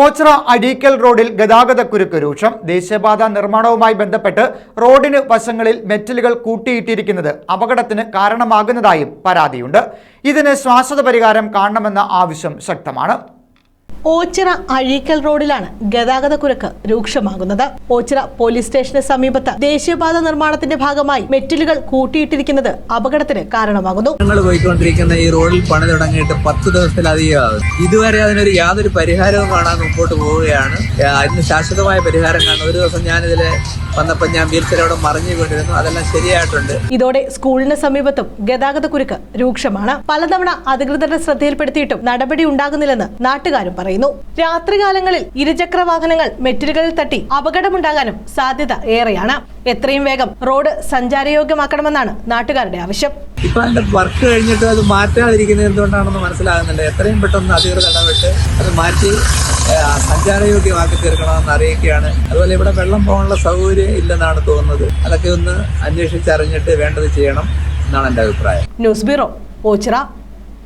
ഓച്ചിറ അഴീക്കൽ റോഡിൽ ഗതാഗതക്കുരുക്ക് രൂക്ഷം ദേശീയപാത നിർമ്മാണവുമായി ബന്ധപ്പെട്ട് റോഡിന് വശങ്ങളിൽ മെറ്റലുകൾ കൂട്ടിയിട്ടിരിക്കുന്നത് അപകടത്തിന് കാരണമാകുന്നതായും പരാതിയുണ്ട്. ഇതിന് ശാശ്വത പരിഹാരം കാണണമെന്ന ആവശ്യം ശക്തമാണ്. ഓച്ചിറ അഴീക്കൽ റോഡിലാണ് ഗതാഗതക്കുരുക്ക് രൂക്ഷമാകുന്നത്. ഓച്ചിറ പോലീസ് സ്റ്റേഷന് സമീപത്ത് ദേശീയപാത നിർമ്മാണത്തിന്റെ ഭാഗമായി മെറ്റലുകൾ കൂട്ടിയിട്ടിരിക്കുന്നത് അപകടത്തിന് കാരണമാകുന്നു. ഞങ്ങൾ പോയിക്കൊണ്ടിരിക്കുന്ന ഈ റോഡിൽ പണി തുടങ്ങിയിട്ട് പത്ത് ദിവസത്തിലധികമാകും ഇതുവരെ അതിനൊരു യാതൊരു പരിഹാരവും കാണാൻ മുമ്പോട്ട് പോവുകയാണ്. അതിന് ശാശ്വതമായ പരിഹാരം കാണും ഒരു ദിവസം ഞാനിതിൽ വന്നപ്പോൾ ഞാൻ വീൽച്ചെയറോടെ മറിഞ്ഞു വീണ്ടിരുന്നു അതെല്ലാം ശരിയായിട്ടുണ്ട്. ഇതോടെ സ്കൂളിന് സമീപത്തും ഗതാഗതക്കുരുക്ക് രൂക്ഷമാണ്. പലതവണ അധികൃതരുടെ ശ്രദ്ധയിൽപ്പെടുത്തിയിട്ടും നടപടി ഉണ്ടാകുന്നില്ലെന്ന് നാട്ടുകാരും പറയുന്നു. രാത്രികാലങ്ങളിൽ ഇരുചക്ര വാഹനങ്ങൾ മെറ്റലുകളിൽ തട്ടി അപകടമുണ്ടാകാനും സാധ്യത ഏറെയാണ്. എത്രയും വേഗം റോഡ് സഞ്ചാരയോഗ്യമാക്കണമെന്നാണ് നാട്ടുകാരുടെ ആവശ്യം. ഇപ്പൊ അതിന്റെ വർക്ക് കഴിഞ്ഞിട്ട് അത് മാറ്റാതിരിക്കുന്നത് എന്തുകൊണ്ടാണെന്ന് മനസ്സിലാകുന്നുണ്ട് എത്രയും പെട്ടെന്ന് അധികൃതർ ഇടപെട്ട് അത് മാറ്റി സഞ്ചാരയോഗ്യമാക്കി തീർക്കണമെന്ന് അറിയിക്കുകയാണ്. അതുപോലെ ഇവിടെ വെള്ളം പോകാനുള്ള സൗകര്യം ഇല്ലെന്നാണ് തോന്നുന്നത്. അതൊക്കെ ഒന്ന് അന്വേഷിച്ചറിഞ്ഞിട്ട് വേണ്ടത് ചെയ്യണം എന്നാണ് എന്റെ അഭിപ്രായം. News bureau Ochira.